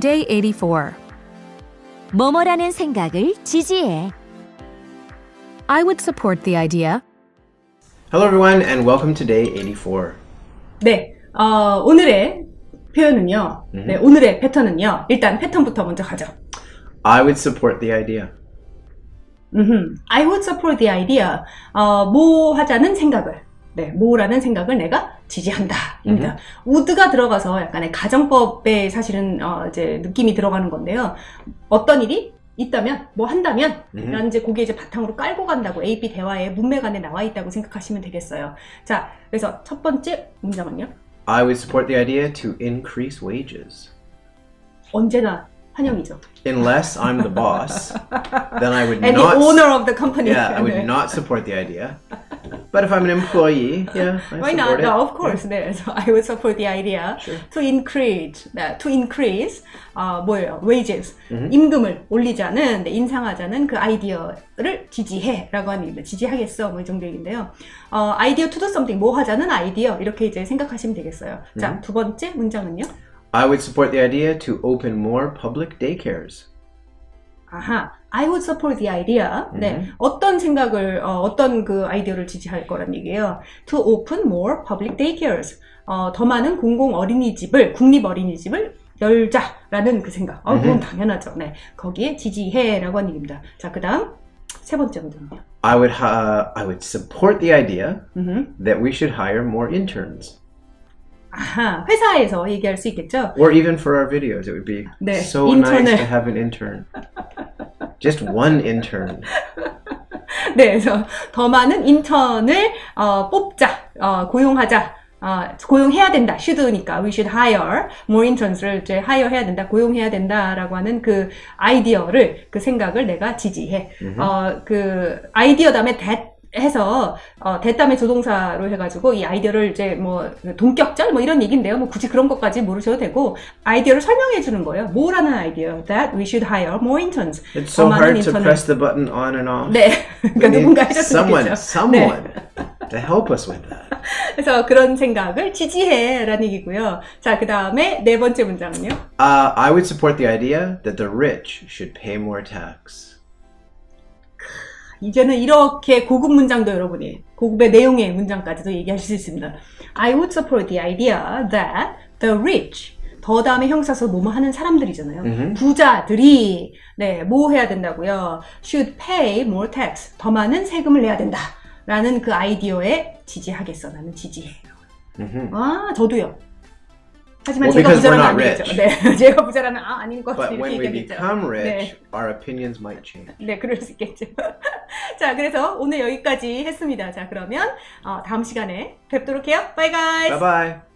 Day 84. 뭐뭐라는 생각을 지지해. I would support the idea. Hello, everyone, and welcome to day 84. 네, 어, 오늘의 표현은요. 네, 오늘의 패턴은요. 일단 패턴부터 먼저 가죠. I would support the idea. 음흠. I would support the idea. 어, 뭐 하자는 생각을. 네, 뭐라는 생각을 내가 지지한다. 입니다. would가 들어가서 약간의 가정법에 사실은 어, 이제 느낌이 들어가는 건데요. 어떤 일이 있다면, 뭐 한다면, 음. 라는 이제 그게 이제 바탕으로 깔고 간다고 AP 대화의 문맥 안에 나와 있다고 생각하시면 되겠어요. 자, 그래서 첫 번째 문장은요. I would support the idea to increase wages. 언제나 환영이죠. Unless I'm the boss, then I would And not. the owner of the company. yeah, I would 네. not support the idea. But if I'm an employee, yeah, I Why not? it. No, of course. 네, so I would support the idea Sure. to increase, 네, to increase, 어, 뭐예요? wages, 임금을 올리자는, 네, 인상하자는 그 아이디어를 지지해라고 하는 얘기입니다. 지지하겠어, 뭐 이 정도 얘기인데요. 어, idea to do something, 뭐 하자는 아이디어 이렇게 이제 생각하시면 되겠어요. 자, 두 번째 문장은요. I would support the idea to open more public daycares. 아하, I would support the idea. 네, 어떤 생각을, 어, 떤그 아이디어를 지지할 거란 얘기예요. To open more public daycares. 어, 더 많은 공공 어린이집을, 국립 어린이집을 열자라는 그 생각. 어, 그건 당연하죠. 네, 거기에 지지해라고 하는 얘기입니다. 자, 그 다음 세 번째 문제는요. I would uh, I would support the idea 음흠. that we should hire more interns, 아하, 회사에서 얘기할 수 있겠죠. or even for our videos, it would be 네, so 인턴을. nice to have an intern. Just one intern. 네, 그래서 더 많은 인턴을 어, 뽑자, 어, 고용하자. 어, 고용해야 된다. should니까 we should hire more interns를 이제 hire 해야 된다. 고용해야 된다라고 하는 그 아이디어를 그 생각을 내가 지지해. 어, 그 아이디어 다음에 that 해서 어, 대담의 조동사로 해가지고 이 아이디어를 이제 뭐 동격절 뭐 이런 얘기인데요. 뭐 굳이 그런 것까지 모르셔도 되고 아이디어를 설명해 주는 거예요. 뭐라는 아이디어? That we should hire more interns. It's so hard to 인턴을- press the button on and off. 네, 그러니까 누군가 해줬으면 someone, someone 네. to help us with that. 그래서 그런 생각을 지지해라는 얘기고요. 자, 그 다음에 네 번째 문장은요. Uh, I would support the idea that the rich should pay more tax. 이제는 이렇게 고급 문장도 여러분이 고급의 내용의 문장까지도 얘기하실 수 있습니다. I would support the idea that the rich 더 다음에 형사서 뭐뭐 하는 사람들이잖아요. 부자들이 네, 뭐 해야 된다고요? should pay more tax. 더 많은 세금을 내야 된다. 라는 그 아이디어에 지지하겠어. 나는 지지해. Mhm. 아, 저도요. 하지만 Well, 제가 부자라면 안 되겠죠. 네, 제가 부자라면 아 아닌 것 같아 But when we become rich, 네, our opinions might change. 네, 그럴 수 있겠죠. 자, 그래서 오늘 여기까지 했습니다. 자, 그러면 어, 다음 시간에 뵙도록 해요. 바이 가이즈. Bye.